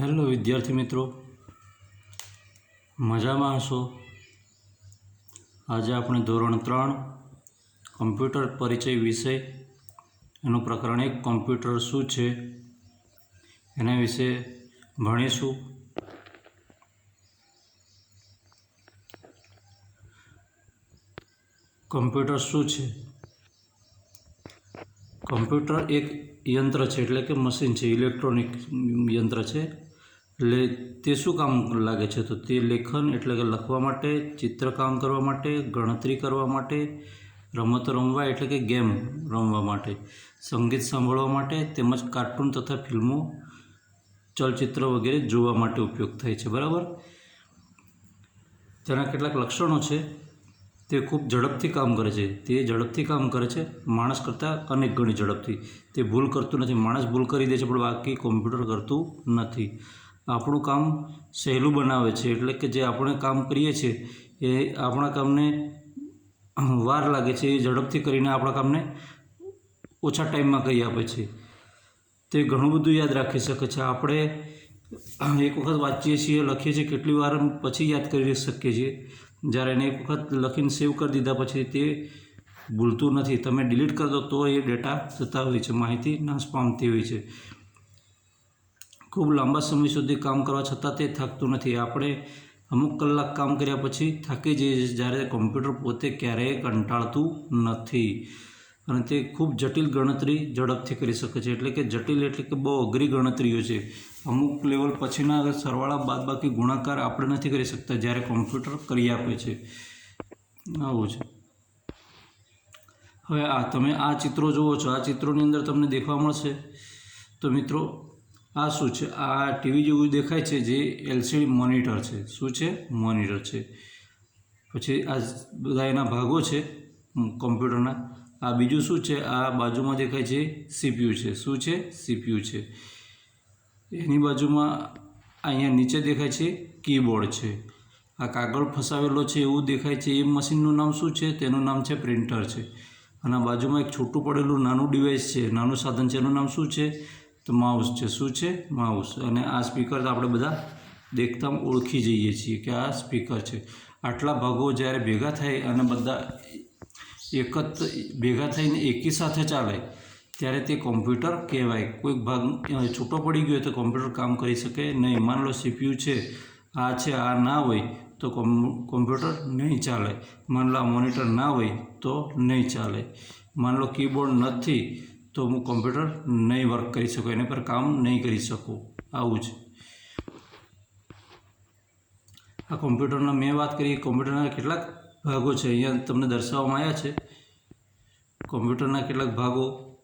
Hello વિદ્યાર્થી મિત્રો, મજામાં હશો? આજે આપણે ધોરણ ત્રણ, કમ્પ્યુટર પરિચય વિષય, એનું પ્રકરણ એક, કમ્પ્યુટર શું છે? એના વિશે ભણીશું. કમ્પ્યુટર શું છે? કમ્પ્યુટર એક યંત્ર છે, એટલે કે મશીન છે, ઇલેક્ટ્રોનિક યંત્ર છે. એટલે તે શું કામ લાગે છે? તો તે લેખન એટલે કે લખવા માટે, ચિત્રકામ કરવા માટે, ગણતરી કરવા માટે, રમતો રમવા એટલે કે ગેમ રમવા માટે, સંગીત સાંભળવા માટે તેમજ કાર્ટૂન તથા ફિલ્મો, ચલચિત્ર વગેરે જોવા માટે ઉપયોગ થાય છે. બરાબર? તેના કેટલાક લક્ષણો છે. તે ખૂબ ઝડપથી કામ કરે છે. તે ઝડપથી કામ કરે છે માણસ કરતાં અનેક ગણી ઝડપથી. તે ભૂલ કરતું નથી. માણસ ભૂલ કરી દે છે પણ બાકી કોમ્પ્યુટર કરતું નથી. આપણું કામ સહેલું બનાવે છે. એટલે કે જે આપણે કામ કરીએ છીએ એ આપણા કામને વાર લાગે છે, એ ઝડપથી કરીને આપણા કામને ઓછા ટાઈમમાં કરી આપે છે. તે ઘણું બધું યાદ રાખી શકે છે. આપણે એક વખત વાંચીએ છીએ, લખીએ છીએ, કેટલી વાર પછી યાદ કરી શકીએ છીએ. જ્યારે એને એક વખત લખીને સેવ કરી દીધા પછી તે ભૂલતું નથી. તમે ડિલીટ કરી તો એ ડેટા જતા હોય છે. માહિતી નાશ પામતી હોય છે. ખૂબ લાંબા સમય સુધી કામ કરવા છતાં તે થાકતું નથી. આપણે અમુક કલાક કામ કર્યા પછી થાકી જઈએ છીએ જ્યારે કોમ્પ્યુટર પોતે ક્યારેય કંટાળતું નથી અને તે ખૂબ જટિલ ગણતરી ઝડપથી કરી શકે છે. એટલે કે જટિલ એટલે કે બહુ અઘરી ગણતરીઓ છે. અમુક લેવલ પછીના સરવાળા બાદ બાકી ગુણાકાર આપણે નથી કરી શકતા જ્યારે કોમ્પ્યુટર કરી આપે છે. આવું છે. હવે આ તમે આ ચિત્રો જુઓ છો. આ ચિત્રોની અંદર તમને દેખવા મળશે. તો મિત્રો આ શું છે? આ ટીવી જેવું દેખાય છે જે એલસીડી મોનિટર છે. શું છે? મોનિટર છે. પછી આ બધા એના ભાગો છે કોમ્પ્યુટરના. આ બીજું શું છે? આ બાજુમાં દેખાય છે સીપીયુ છે. શું છે? સીપીયુ છે. એની બાજુમાં અહીંયા નીચે દેખાય છે કીબોર્ડ છે. આ કાગળ ફસાવેલો છે એવું દેખાય છે. એ મશીનનું નામ શું છે? તેનું નામ છે પ્રિન્ટર છે. અને બાજુમાં એક છોટું પડેલું નાનું ડિવાઇસ છે. નાનું સાધન છે. એનું નામ શું છે? તો માઉસ છે. શું છે? માઉસ. અને આ સ્પીકર તો આપણે બધા દેખતા ઓળખી જઈએ છીએ કે આ સ્પીકર છે. આટલા ભાગો જ્યારે ભેગા થાય અને બધા એક જ ભેગા થઈને એકી સાથે ચાલે, ત્યારે તે કોમ્પ્યુટર કહેવાય. કોઈક ભાગ છૂટો પડી ગયો તો કોમ્પ્યુટર કામ કરી શકે નહીં. માન લો સીપીયુ છે, આ છે, આ ના હોય તો કોમ્પ્યુટર નહીં ચાલે. માન લો મોનિટર ના હોય તો નહીં ચાલે. માન લો કીબોર્ડ નથી તો હું કોમ્પ્યુટર નહીં વર્ક કરી શકું, એના પર કામ નહીં કરી શકું. આવું જ. આ કોમ્પ્યુટરના મેં વાત કરી કોમ્પ્યુટરના કેટલાક ભાગો છે. અહીંયા તમને દર્શાવવામાં આવ્યા છે. કોમ્પ્યુટરના કેટલાક ભાગો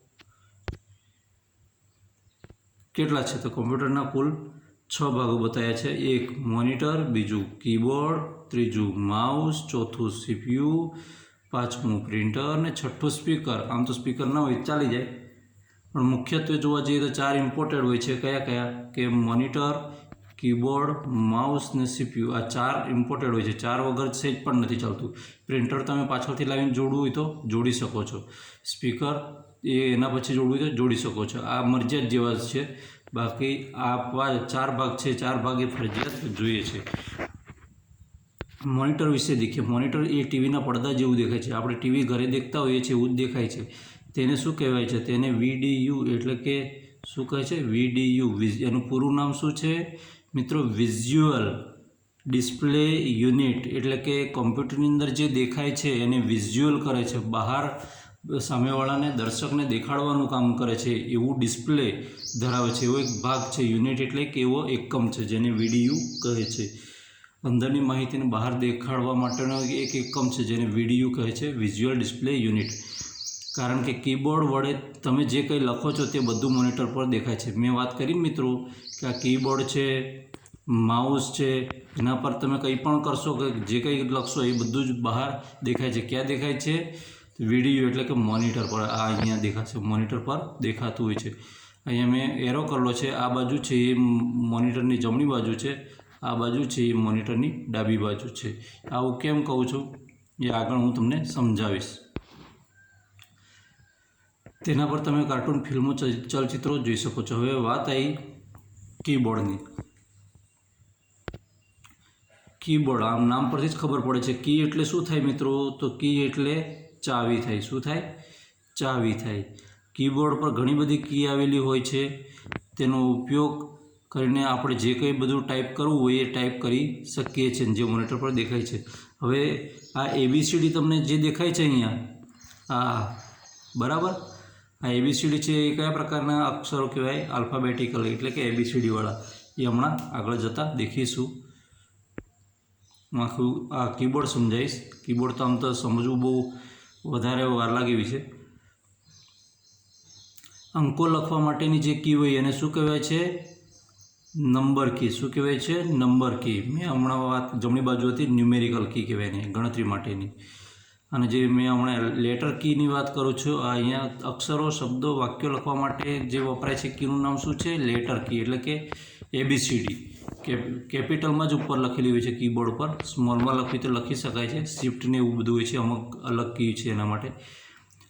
કેટલા છે? તો કોમ્પ્યુટરના કુલ છ ભાગો બતાવ્યા છે. એક મોનિટર, બીજું કીબોર્ડ, ત્રીજું માઉસ, ચોથું સીપીયુ, પાંચમું પ્રિન્ટર અને છઠ્ઠું સ્પીકર. આમ તો સ્પીકર ના હોય, ચાલી જાય. પણ મુખ્યત્વે જોવા જઈએ તો ચાર ઇમ્પોર્ટેડ હોય છે. કયા કયા? કે મોનિટર કીબોર્ડ માઉસ ને સીપીયુ આ ચાર ઇમ્પોર્ટેડ હોય છે. ચાર વગર સેજ પણ નથી ચાલતું. પ્રિન્ટર તમે પાછળથી લાવીને જોડવું હોય તો જોડી શકો છો. સ્પીકર એ એના પછી જોડવું હોય તો જોડી શકો છો. આ મરજિયાત જેવા છે. બાકી આ ચાર ભાગ છે. ચાર ભાગ એ ફરજિયાત જોઈએ છે. મોનિટર વિશે દેખીએ. મોનિટર એ ટીવીના પડદા જેવું દેખાય છે. આપણે ટીવી ઘરે દેખતા હોઈએ છીએ, એવું જ દેખાય છે. તેને શું કહેવાય છે? તેને વીડીયુ એટલે કે શું કહે છે? વીડીયુ. એનું પૂરું નામ શું છે? મિત્રો, વિઝ્યુઅલ ડિસ્પ્લે યુનિટ એટલે કે કોમ્પ્યુટરની અંદર જે દેખાય છે એને વિઝ્યુઅલ કરે છે. બહાર સામેવાળાને, દર્શકને દેખાડવાનું કામ કરે છે. એવું ડિસ્પ્લે ધરાવે છે. એવો એક ભાગ છે. યુનિટ એટલે કે એવો એકમ છે જેને વીડીયુ કહે છે. અંદરની માહિતીને બહાર દેખાડવા માટેનો એક એકમ છે જેને વીડીયુ કહે છે. Visual display unit. કારણ કે કીબોર્ડ વડે તમે જે કંઈ લખો છો તે બધું મોનિટર પર દેખાય છે. મેં વાત કરી મિત્રો કે આ કીબોર્ડ છે, માઉસ છે, એના પર તમે કંઈ પણ કરશો, કે જે કંઈ લખશો એ બધું જ બહાર દેખાય છે. ક્યાં દેખાય છે? વીડિયો એટલે કે મોનિટર પર. આ અહીંયા દેખાશે. મોનિટર પર દેખાતું હોય છે. અહીંયા મેં એરો કરેલો છે. આ બાજુ છે એ મોનિટરની જમણી બાજુ છે. આ બાજુ છે એ મોનિટરની ડાબી બાજુ છે. આવું કેમ કહું છું? એ આગળ હું તમને સમજાવીશ. તેના પર તમે કાર્ટૂન ફિલ્મો ચલચિત્રો જોઈ શકો છો. હવે વાત આવી કીબોર્ડની. કીબોર્ડ, આમ નામ પરથી જ ખબર પડે છે. કી એટલે શું થાય મિત્રો? તો કી એટલે ચાવી થાય. શું થાય? ચાવી થાય. કીબોર્ડ પર ઘણી બધી કી આવેલી હોય છે. તેનો ઉપયોગ કરીને આપણે જે કંઈ બધું ટાઈપ કરવું હોય એ ટાઈપ કરી શકીએ છીએ જે મોનિટર પર દેખાય છે. હવે આ એબીસીડી તમને જે દેખાય છે અહીંયા, આ બરાબર? આ એબીસીડી છે એ કયા પ્રકારના અક્ષરો કહેવાય? આલ્ફાબેટિકલ એટલે કે એબીસીડીવાળા એ હમણાં આગળ જતાં દેખીશું. હું આખું આ કીબોર્ડ સમજાવીશ. કીબોર્ડ તો આમ તો સમજવું બહુ વધારે વાર લાગી વિશે અંકો લખવા માટેની જે કી હોય એને શું કહેવાય છે? Number key. શું કહેવાય છે? Number key. મેં હમણાં વાત જમણી બાજુ હતી ન્યુમેરિકલ કી કહેવાય ગણતરી માટેની. અને જે મેં હમણાં લેટર કીની વાત કરું છું અહીંયા અક્ષરો, શબ્દો, વાક્યો લખવા માટે જે વપરાય છે કીનું નામ શું છે? લેટર કી એટલે કે એબીસીડી કેપિટલમાં જ ઉપર લખેલી હોય છે કીબોર્ડ પર. સ્મોલમાં લખવી તો લખી શકાય છે. શિફ્ટને એવું બધું હોય છે, અમુક અલગ કી છે એના માટે.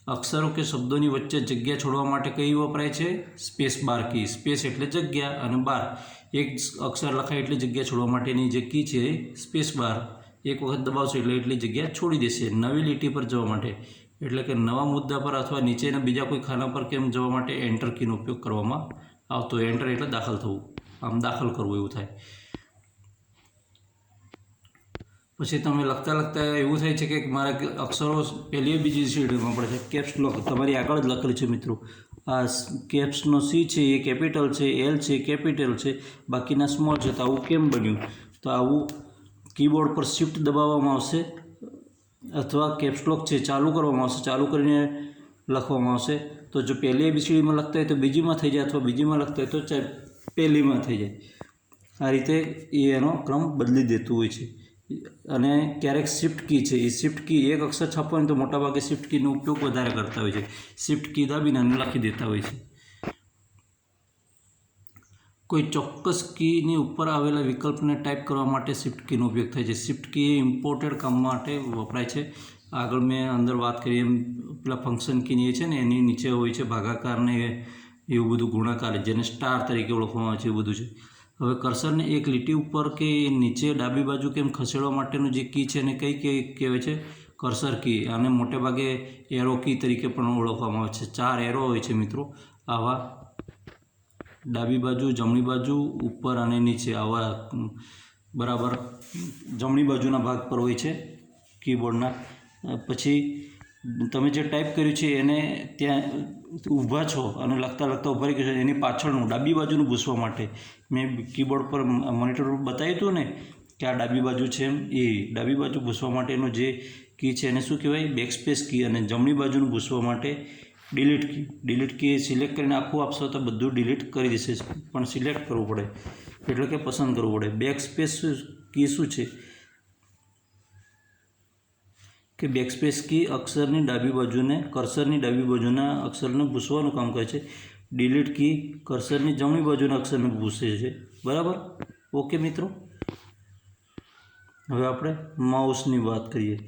અક્ષરો કે શબ્દોની વચ્ચે જગ્યા છોડવા માટે કઈ વપરાય છે? સ્પેસ બાર કી સ્પેસ એટલે જગ્યા અને બાર એક અક્ષર લખાય એટલે જગ્યા છોડવા માટેની જે કી છે સ્પેસ બાર એક વખત દબાવશો એટલે એટલી જગ્યા છોડી દેશે નવી લીટી પર જવા માટે. એટલે કે નવા મુદ્દા પર અથવા નીચેના બીજા કોઈ ખાના પર કેમ જવા માટે એન્ટર કીનો ઉપયોગ કરવામાં આવતો. એન્ટર એટલે દાખલ થવું. આમ દાખલ કરવું એવું થાય. પછી તમે લખતા લખતા એવું થાય છે કે મારા અક્ષરો પહેલી બીજી સીડીમાં પડે છે. કેપ્સ લોક તમારી આગળ જ લખેલું છે મિત્રો. આ કેપ્સનો સી છે, એ કેપિટલ છે એલ છે કેપિટલ છે. બાકીના સ્મોલ છે તો આવું કેમ બન્યું? તો આવું કીબોર્ડ પર શિફ્ટ દબાવવામાં આવશે અથવા કેપ્સલોક છે ચાલુ કરવામાં આવશે, ચાલુ કરીને લખવામાં આવશે. તો જો પહેલી એબીસીડીમાં લખતા હોય તો બીજીમાં થઈ જાય અથવા બીજીમાં લખતા હોય તો પહેલીમાં થઈ જાય. આ રીતે એ એનો ક્રમ બદલી દેતું હોય છે. અને ક્યારેક શિફ્ટ કી છે. એ શિફ્ટ કી એક અક્ષર છાપવાની તો મોટાભાગે શિફ્ટ કીનો ઉપયોગ વધારે કરતા હોય છે. શિફ્ટ કી દાબીને લખી દેતા હોય છે. કોઈ ચોક્કસ કીની ઉપર આવેલા વિકલ્પને ટાઈપ કરવા માટે શિફ્ટ કીનો ઉપયોગ થાય છે. શિફ્ટ કી એ ઇમ્પોર્ટેડ કામ માટે વપરાય છે. આગળ મેં અંદર વાત કરી એમ પેલા ફંક્શન કીની છે ને, એની નીચે હોય છે ભાગાકારને એવું બધું ગુણાકાર, જેને સ્ટાર તરીકે ઓળખવામાં આવે છે એવું બધું છે. હવે કર્સરને એક લીટી ઉપર કે નીચે ડાબી બાજુ કેમ ખસેડવા માટેનું જે કી છે એને કઈ કઈ કહેવાય છે? કર્સર કી આને મોટે ભાગે એરો કી તરીકે પણ ઓળખવામાં આવે છે. ચાર એરો હોય છે મિત્રો આવા ડાબી બાજુ, જમણી બાજુ, ઉપર અને નીચે આવા બરાબર, જમણી બાજુના ભાગ પર હોય છે કીબોર્ડના. પછી તમે જે ટાઈપ કર્યું છે એને ત્યાં ઊભા છો અને લખતા લખતા ઊભા રહી ગયો છો, એની પાછળનું, ડાબી બાજુનું ભૂસવા માટે. મેં કીબોર્ડ પર મોનિટર પર બતાવ્યું હતું ને કે આ ડાબી બાજુ છે એમ, એ ડાબી બાજુ ભૂસવા માટેનું જે કી છે એને શું કહેવાય? બેકસ્પેસ કી અને જમણી બાજુનું ભૂસવા માટે delete key delete key select કરીને આખું આપશો તો બધું ડિલીટ કરી દેશે. પણ સિલેક્ટ કરવું પડે. એટલે કે પસંદ કરવું પડે. બેક સ્પેસ કી શું છે? કે બેકસ્પેસ કી અક્ષરની ડાબી બાજુને, કર્સરની ડાબી બાજુના અક્ષરને ભૂસવાનું કામ કરે છે. ડિલીટ કી કર્સરની જમણી બાજુના અક્ષરને ભૂસે છે. બરાબર? ઓકે મિત્રો? હવે આપણે માઉસની વાત કરીએ.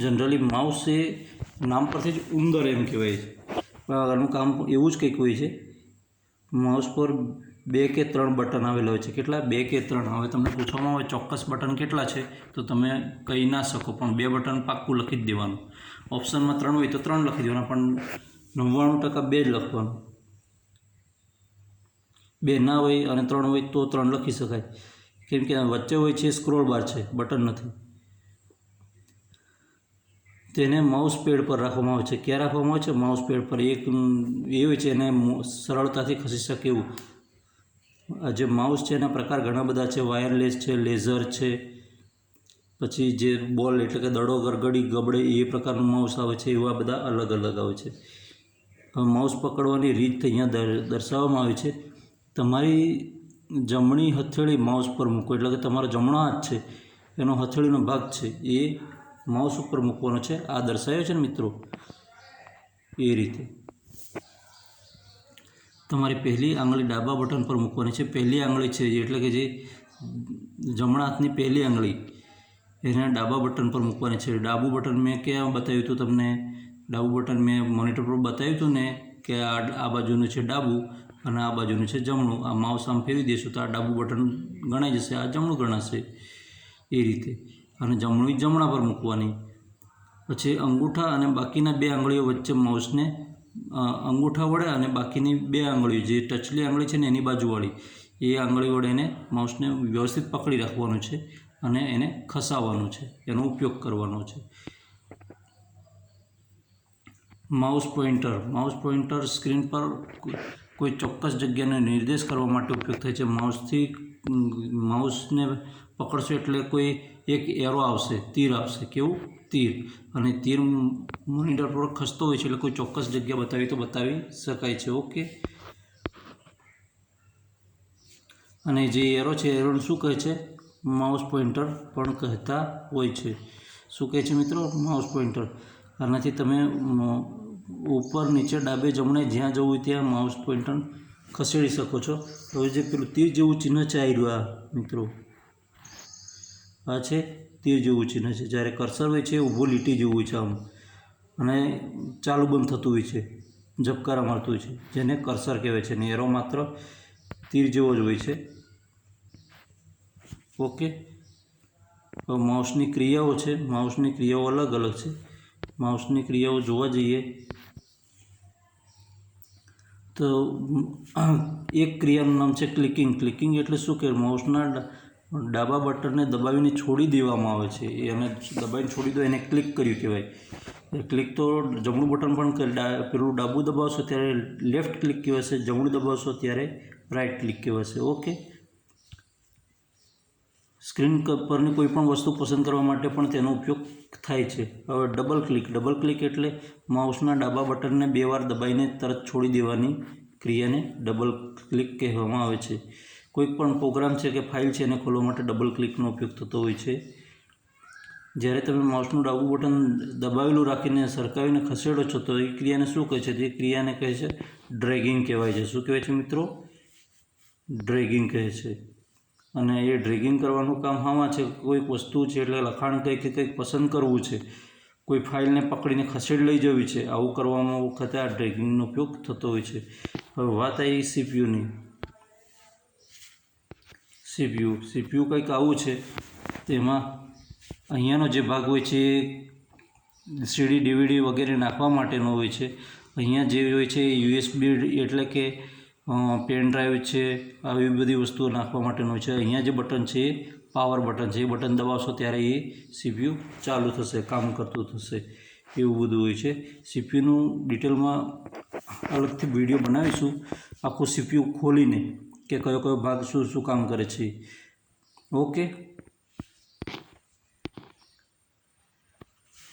જનરલી માઉસ એ નામ પરથી જ ઉંદર એમ કહેવાય છે. આનું કામ એવું જ કંઈક હોય છે. માઉસ પર બે કે ત્રણ બટન આવેલા હોય છે. કેટલા? બે કે ત્રણ. હવે તમને પૂછવામાં આવે ચોક્કસ બટન કેટલા છે, તો તમે કહી ના શકો, પણ બે બટન પાક્કું લખી જ દેવાનું. ઓપ્શનમાં ત્રણ હોય તો ત્રણ લખી દેવાના, પણ નવ્વાણું ટકા બે જ લખવાનું. બે ના હોય અને ત્રણ હોય તો ત્રણ લખી શકાય. કેમ કે વચ્ચે હોય છે સ્ક્રોલ બાર છે, બટન નથી. તેને માઉસ પેડ પર રાખવામાં આવે છે. ક્યાં રાખવામાં આવે છે? માઉસ પેડ પર. એક એ હોય છે એને સરળતાથી ખસી શકે એવું. આ જે માઉસ છે એના પ્રકાર ઘણા બધા છે. વાયરલેસ છે લેઝર છે. પછી જે બોલ એટલે કે દડો, ગરગડી, ગબડે એ પ્રકારનું માઉસ આવે છે. એવા બધા અલગ અલગ આવે છે. માઉસ પકડવાની રીત અહીંયા દર્શાવવામાં આવી છે. તમારી જમણી હથેળી માઉસ પર મૂકો. એટલે કે તમારો જમણો હાથ છે, એનો હથેળીનો ભાગ છે એ માઉસ ઉપર મૂકવાનો છે. આ દર્શાવ્યો છે ને મિત્રો? એ રીતે. તમારી પહેલી આંગળી ડાબા બટન પર મૂકવાની છે. પહેલી આંગળી છે એટલે કે જે જમણા હાથની પહેલી આંગળી, એને ડાબા બટન પર મૂકવાની છે. ડાબું બટન મેં ક્યાં બતાવ્યું હતું તમને? ડાબું બટન મેં મોનિટર પર બતાવ્યું હતું ને કે આ આ બાજુનું છે ડાબું અને આ બાજુનું છે જમણું. આ માઉસ આમ ફેરવી દઈશું તો આ ડાબું બટન ગણાઈ જશે, આ જમણું ગણાશે. એ રીતે. અને જમણું જમણા પર મૂકવાની. પછી અંગૂઠા અને બાકીના બે આંગળીઓ વચ્ચે માઉસને અંગૂઠા વડે અને બાકીની બે આંગળીઓ, જે ટચલી આંગળી છે ને એની બાજુવાળી એ આંગળી વડે એને માઉસને વ્યવસ્થિત પકડી રાખવાનું છે અને એને ખસાવવાનું છે, એનો ઉપયોગ કરવાનો છે. Mouse pointer mouse pointer screen પર કોઈ ચોક્કસ જગ્યાને નિર્દેશ કરવા માટે ઉપયોગ થાય છે. માઉસથી, માઉસને પકડશો એટલે કોઈ એક એરો આવશે, તીર આવશે. કેવું? તીર. અને તીર મોનિટર પર ખસતો હોય છે એટલે કોઈ ચોક્કસ જગ્યા બતાવી તો બતાવી શકાય છે. ઓકે? અને જે એરો છે એરોને શું કહે છે? માઉસ પોઈન્ટર પણ કહેતા હોય છે. શું કહે છે મિત્રો? માઉસ પોઈન્ટર આનાથી તમે ઉપર નીચે ડાબે જમણે જ્યાં જવું હોય ત્યાં માઉસ પોઈન્ટર ખસેડી શકો છો. હવે જે પેલું તીર જેવું ચિહ્ન છે આ, મિત્રો. આ છે તીર જેવું ચિહ્ન છે. જ્યારે કર્સર હોય છે ઊભું લીટી જેવું હોય છે આમ. અને ચાલુ બંધ થતું હોય છે, ઝબકારા મારતું હોય છે, જેને કર્સર કહેવાય છે. અને એરો માત્ર તીર જેવો જ હોય છે. ઓકે. માઉસની ક્રિયાઓ છે. માઉસની ક્રિયાઓ અલગ અલગ છે. માઉસની ક્રિયાઓ જોવા જઈએ તો એક ક્રિયાનું નામ છે ક્લિકિંગ. ક્લિકિંગ એટલે શું? કે માઉસના ડાબા બટનને દબાવીને છોડી દેવામાં આવે છે. એ અમે દબાવીને છોડી દો એને ક્લિક કર્યું કહેવાય. ક્લિક તો જમણું બટન પણ પેલું ડાબું દબાવશો ત્યારે લેફ્ટ ક્લિક કહેવાશે, જમણું દબાવશો ત્યારે રાઇટ ક્લિક કહેવાશે. ઓકે? સ્ક્રીન પરની કોઈ પણ વસ્તુ પસંદ કરવા માટે પણ તેનો ઉપયોગ થાય છે. હવે ડબલ ક્લિક ડબલ ક્લિક એટલે માઉસના ડાબા બટનને બે વાર દબાઈને તરત છોડી દેવાની ક્રિયાને ડબલ ક્લિક કહેવામાં આવે છે. કોઈ પણ પ્રોગ્રામ છે કે ફાઇલ છે એને ખોલવા માટે ડબલ ક્લિકનો ઉપયોગ થતો હોય છે. જ્યારે તમે માઉસનું ડાબું બટન દબાવેલું રાખીને સરકાવીને ખસેડો છો, તો એ ક્રિયાને શું કહે છે? તે ક્રિયાને કહે છે ડ્રેગિંગ કહેવાય છે. શું કહેવાય છે મિત્રો? ડ્રેગિંગ કહે છે. અને એ ડ્રેગિંગ કરવાનું કામ હામાં છે? કોઈક વસ્તુ છે એટલે લખાણ કંઈક કંઈક પસંદ કરવું છે. કોઈ ફાઇલને પકડીને ખસેડ લઈ જવી છે. આવું કરવામાં વખતે આ ડ્રેગિંગનો ઉપયોગ થતો હોય છે. હવે વાત આવી સીપીયુની. સીપીયુ. સીપીયુ કંઈક આવું છે. તેમાં અહીંયાનો જે ભાગ હોય છે એ સીડી, ડીવીડી વગેરે નાખવા માટેનો હોય છે. અહીંયા જે હોય છે એ યુએસબી એટલે કે પેન ડ્રાઈવ છે, આવી બધી વસ્તુઓ નાખવા માટેનું હોય છે. અહીંયા જે બટન છે એ પાવર બટન છે. એ બટન દબાવશો ત્યારે એ સીપીયુ ચાલુ થશે, કામ કરતું થશે. એવું બધું હોય છે. સીપીયુનું ડિટેલમાં અલગથી વીડિયો બનાવીશું. આખું સીપીયુ ખોલીને કે કયો કયો ભાગ શું શું કામ કરે છે. ઓકે.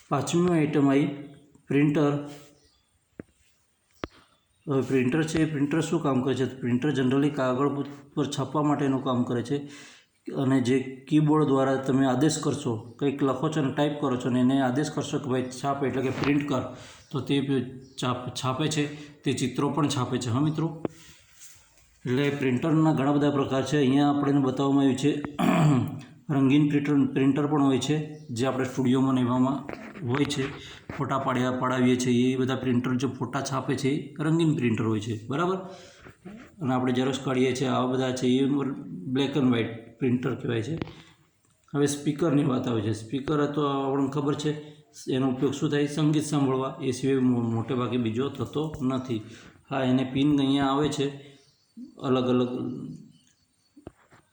પાંચમી આઈટમ આવી પ્રિન્ટર હવે પ્રિન્ટર છે એ પ્રિન્ટર શું કામ કરે છે? પ્રિન્ટર જનરલી કાગળ પર છાપવા માટેનું કામ કરે છે. અને જે કીબોર્ડ દ્વારા તમે આદેશ કરશો, કંઈક લખો છો અને ટાઈપ કરો છો અને એને આદેશ કરશો કે ભાઈ છાપ એટલે કે પ્રિન્ટ કર, તો તે છાપ, છાપે છે, તે ચિત્રો પણ છાપે છે. હા મિત્રો? એટલે પ્રિન્ટરના ઘણા બધા પ્રકાર છે. અહીંયા આપણે બતાવવામાં આવ્યું છે. રંગીન પ્રિન્ટર પ્રિન્ટર પણ હોય છે, જે આપણે સ્ટુડિયોમાં એવામાં હોય છે. ફોટા પાડ્યા, પડાવીએ છીએ. એ બધા પ્રિન્ટર જે ફોટા છાપે છે, રંગીન પ્રિન્ટર હોય છે. બરાબર? અને આપણે ઝેરોક્ષ કાઢીએ છીએ. આવા બધા છે, એ બ્લેક એન્ડ વ્હાઇટ પ્રિન્ટર કહેવાય છે. હવે સ્પીકરની વાત આવે છે. સ્પીકર તો આપણને ખબર છે, એનો ઉપયોગ શું થાય? સંગીત સાંભળવા. એ સિવાય મોટે ભાગે બીજો થતો નથી. હા, એને પિન અહીંયા આવે છે. અલગ અલગ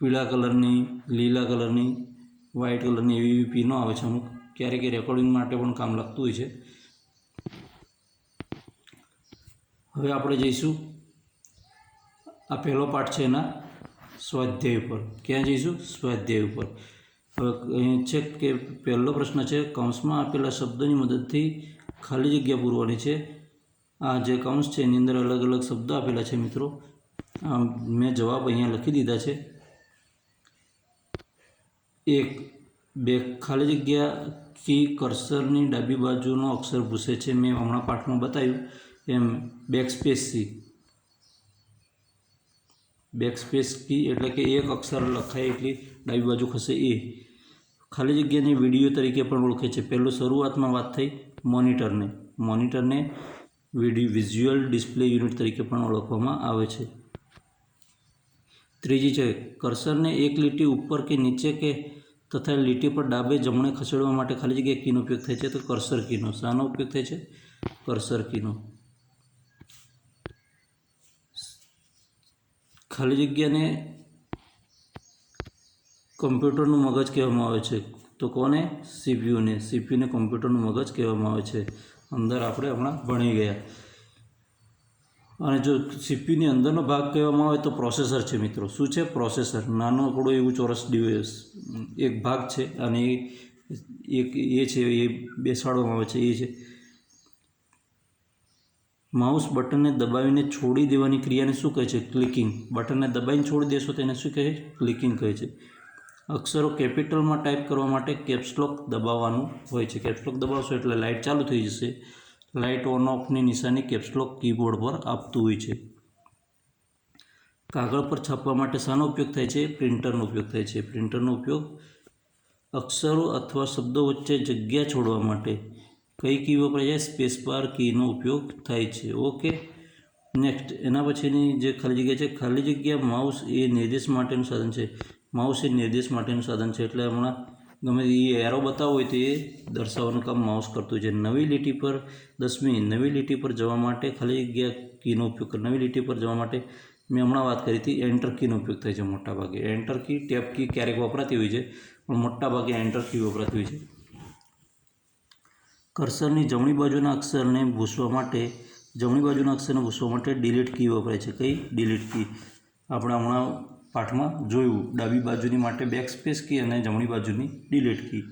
પીળા કલરની, લીલા કલરની વ્હાઇટ કલરની એવી એવી પીનો આવે છે અમુક. ક્યારેક રેકોર્ડિંગ માટે પણ કામ લાગતું હોય છે. હવે આપણે જઈશું. આ પહેલો પાઠ છે એના સ્વાધ્યાય ઉપર. ક્યાં જઈશું? સ્વાધ્યાય ઉપર. હવે અહીં છે કે પહેલો પ્રશ્ન છે, કૌંસમાં આપેલા શબ્દોની મદદથી ખાલી જગ્યા પૂરવાની છે. આ જે કૌંસ છે, એની અંદર અલગ અલગ શબ્દો આપેલા છે મિત્રો. મેં જવાબ અહીંયા લખી દીધા છે. એક, બે, ખાલી જગ્યા કી કર્સરની ડાબી બાજુનો અક્ષર ભૂસે છે, મેં હમણાં પાઠમાં બતાવ્યું. એમ બેકસ્પેસ સી બેકસ્પેસ કી એટલે કે એક અક્ષર લખાય એટલી ડાબી બાજુ ખસે એ. ખાલી જગ્યાને વીડિયો તરીકે પણ ઓળખે છે. પહેલું શરૂઆતમાં વાત થઈ મોનિટરને. મોનિટરને વિડી વિઝ્યુઅલ ડિસ્પ્લે યુનિટ તરીકે પણ ઓળખવામાં આવે છે. ત્રીજી છે, કર્સરને એક લીટી ઉપર કે નીચે કે તથા લીટી પર ડાબે જમણે ખસેડવા માટે ખાલી જગ્યાએ કીનો ઉપયોગ થાય છે, તો કર્સર કીનો. શાનો ઉપયોગ થાય છે? કર્સર કીનો. ખાલી જગ્યાને કમ્પ્યુટરનું મગજ કહેવામાં આવે છે. તો કોને? સીપીયુને. સીપીયુને કમ્પ્યુટરનું મગજ કહેવામાં આવે છે. અંદર આપણે હમણાં ભણી ગયા. અને જો સીપીયુની અંદરનો ભાગ કહેવામાં આવે તો પ્રોસેસર છે મિત્રો. શું છે? પ્રોસેસર. નાનો થોડો એવું ચોરસ ડિવાઇસ એક ભાગ છે અને એક એ છે, એ બેસાડવામાં આવે છે, એ છે. માઉસ બટનને દબાવીને છોડી દેવાની ક્રિયાને શું કહે છે? ક્લિકિંગ. બટનને દબાવીને છોડી દેશો તેને શું કહે? છે ક્લિકિંગ કહે છે. અક્ષરો કેપિટલમાં ટાઈપ કરવા માટે કેપ્સલોક દબાવવાનું હોય છે. કેપ્સલોક દબાવશો એટલે લાઇટ ચાલુ થઈ જશે. લાઇટ ઓન ઓફની નિશાની કેપ્સલોક કીબોર્ડ પર આપતું હોય છે. કાગળ પર છાપવા માટે શાનો ઉપયોગ થાય છે? પ્રિન્ટરનો ઉપયોગ થાય છે. પ્રિન્ટરનો ઉપયોગ અક્ષરો અથવા શબ્દો વચ્ચે જગ્યા છોડવા માટે કઈ કી વપરાય છે સ્પેસ બાર કીનો ઉપયોગ થાય છે. ઓકે. નેક્સ્ટ, એના પછીની જે ખાલી જગ્યા છે, ખાલી જગ્યા માઉસ એ નિર્દેશ માટેનું સાધન છે. માઉસ એ નિર્દેશ માટેનું સાધન છે. એટલે હમણાં ગમે એ એરો બતાવો હોય તો એ દર્શાવવાનું કામ માઉસ કરતું છે. નવી લીટી પર, દસમી નવી લીટી પર જવા માટે ખાલી જગ્યા કીનો ઉપયોગ કરે. નવી લીટી પર જવા માટે મેં હમણાં વાત કરી હતી એન્ટર કીનો ઉપયોગ થાય છે મોટાભાગે એન્ટર કી ટેપ કી ક્યારેક વપરાતી હોય છે, પણ મોટાભાગે એન્ટર કી વપરાતી હોય છે. કર્સરની જમણી બાજુના અક્ષરને ભૂસવા માટે, જમણી બાજુના અક્ષરને ભૂસવા માટે ડિલીટ કી વપરાય છે. કઈ? ડિલીટ કી આપણે હમણાં પાઠમાં જોયું. ડાબી બાજુની માટે બેક સ્પેસ કી અને જમણી બાજુની ડિલીટ કી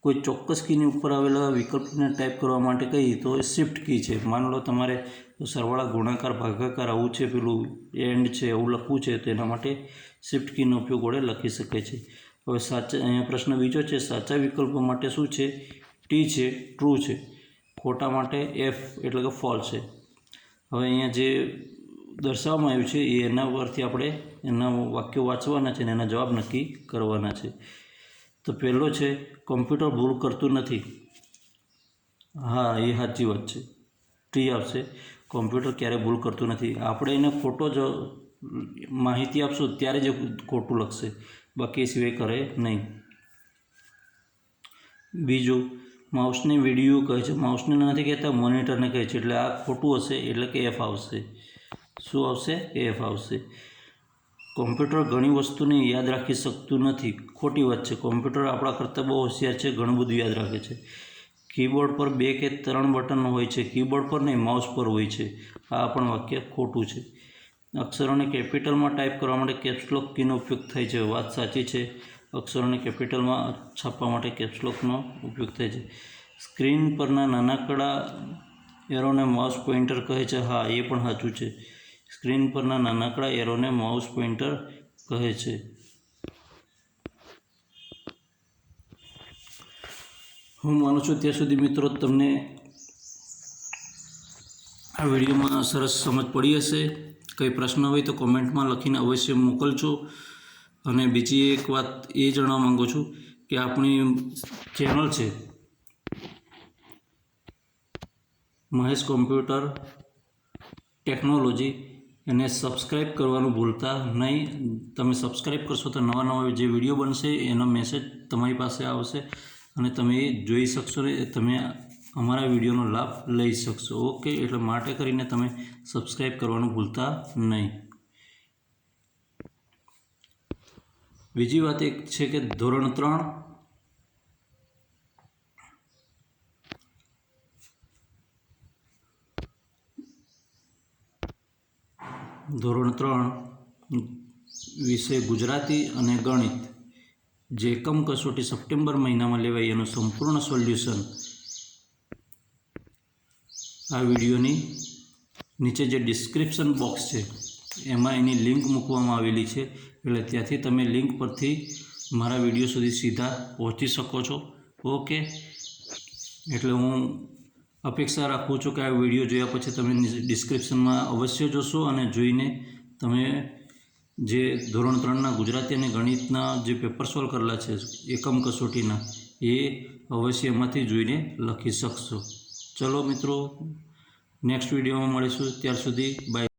કોઈ ચોક્કસ કીની ઉપર આવેલા વિકલ્પને ટાઈપ કરવા માટે કહીએ તો એ શિફ્ટ કી છે. માની લો તમારે સરવાળા ગુણાકાર, ભાગાકાર આવું છે, પેલું એન્ડ છે એવું લખવું છે, તો એના માટે શિફ્ટ કીનો ઉપયોગ વડે લખી શકે છે. હવે સાચા, અહીંયા પ્રશ્ન બીજો છે, સાચા વિકલ્પો માટે શું છે? ટી છે ટ્રુ છે. ખોટા માટે એફ એટલે કે ફોલ છે. હવે અહીંયા જે દર્શાવવામાં આવ્યું છે, એ એના પરથી આપણે એના વાક્યો વાંચવાના છે અને એના જવાબ નક્કી કરવાના છે. તો પહેલો છે, કોમ્પ્યુટર ભૂલ કરતું નથી. હા, એ સાચી વાત છે. ટી આવશે, કોમ્પ્યુટર ક્યારે ભૂલ કરતું નથી. આપણે એને ખોટો જ માહિતી આપશું, ત્યારે જ ખોટું લખશે. બાકી સિવાય કરે નહીં. બીજું, માઉસને વીડિયો કહે છે. માઉસને નથી કહેતા, મોનિટરને કહે છે. એટલે આ ખોટું હશે, એટલે કે એફ આવશે. શું આવશે? એફ આવશે? કોમ્પ્યુટર ઘણી વસ્તુને યાદ રાખી શકતું નથી. ખોટી વાત છે. કોમ્પ્યુટર આપણા કરતાં બહુ હોશિયાર છે, ઘણું બધું યાદ રાખે છે. કીબોર્ડ પર બે કે ત્રણ બટન હોય છે. કીબોર્ડ પર નહીં માઉસ પર હોય છે. આ પણ વાક્ય ખોટું છે. અક્ષરોને કેપિટલમાં ટાઈપ કરવા માટે કેપ્સલોક કીનો ઉપયોગ થાય છે. વાત સાચી છે. અક્ષરોને કેપિટલમાં છાપવા માટે કેપ્સલોકનો ઉપયોગ થાય છે. સ્ક્રીન પરના નાનકડા એરોને માઉસ પોઇન્ટર કહે છે. હા, એ પણ સાચું છે. સ્ક્રીન પરના નાનકડા એરોને માઉસ પોઇન્ટર કહે છે. હું માનું છું ત્યાં સુધી મિત્રો તમને આ વિડીયોમાં સરસ સમજ પડી હશે. કંઈ પ્રશ્ન હોય તો કોમેન્ટમાં લખીને અવશ્ય મોકલજો. અને બીજી એક વાત એ જણાવવા માગું છું કે આપણી ચેનલ છે મહેશ કોમ્પ્યુટર ટેકનોલોજી એને સબસ્ક્રાઈબ કરવાનું ભૂલતા નહીં. તમે સબસ્ક્રાઈબ કરશો તો નવા નવા જે વીડિયો બનશે એનો મેસેજ તમારી પાસે આવશે અને તમે એ જોઈ શકશો ને તમે અમારા વિડીયોનો લાભ લઈ શકશો. ઓકે એટલે માટે કરીને તમે સબસ્ક્રાઈબ કરવાનું ભૂલતા નહીં. બીજી વાત એક છે કે ધોરણ ત્રણ ધોરણ ત્રણ, વિષય ગુજરાતી અને ગણિત. જે એકમ કસોટી સપ્ટેમ્બર મહિનામાં લેવાય એનું સંપૂર્ણ સોલ્યુશન આ વિડીયોની નીચે જે ડિસ્ક્રિપ્શન બોક્સ છે, એમાં એની લિંક મૂકવામાં આવેલી છે. એટલે ત્યાંથી તમે લિંક પરથી મારા વીડિયો સુધી સીધા પહોંચી શકો છો. ઓકે? એટલે હું અપેક્ષા રાખું છું કે આ વીડિયો જોયા પછી તમે ડિસ્ક્રિપ્શનમાં અવશ્ય જોશો અને જોઈને તમે જે ધોરણ ત્રણના ગુજરાતી અને ગણિતના જે પેપર સોલ્વ કરેલા છે, એકમ કસોટીના, એ અવશ્ય એમાંથી જોઈને લખી શકશો. ચલો મિત્રો નેક્સ્ટ વિડીયોમાં મળીશું. ત્યાર સુધી બાય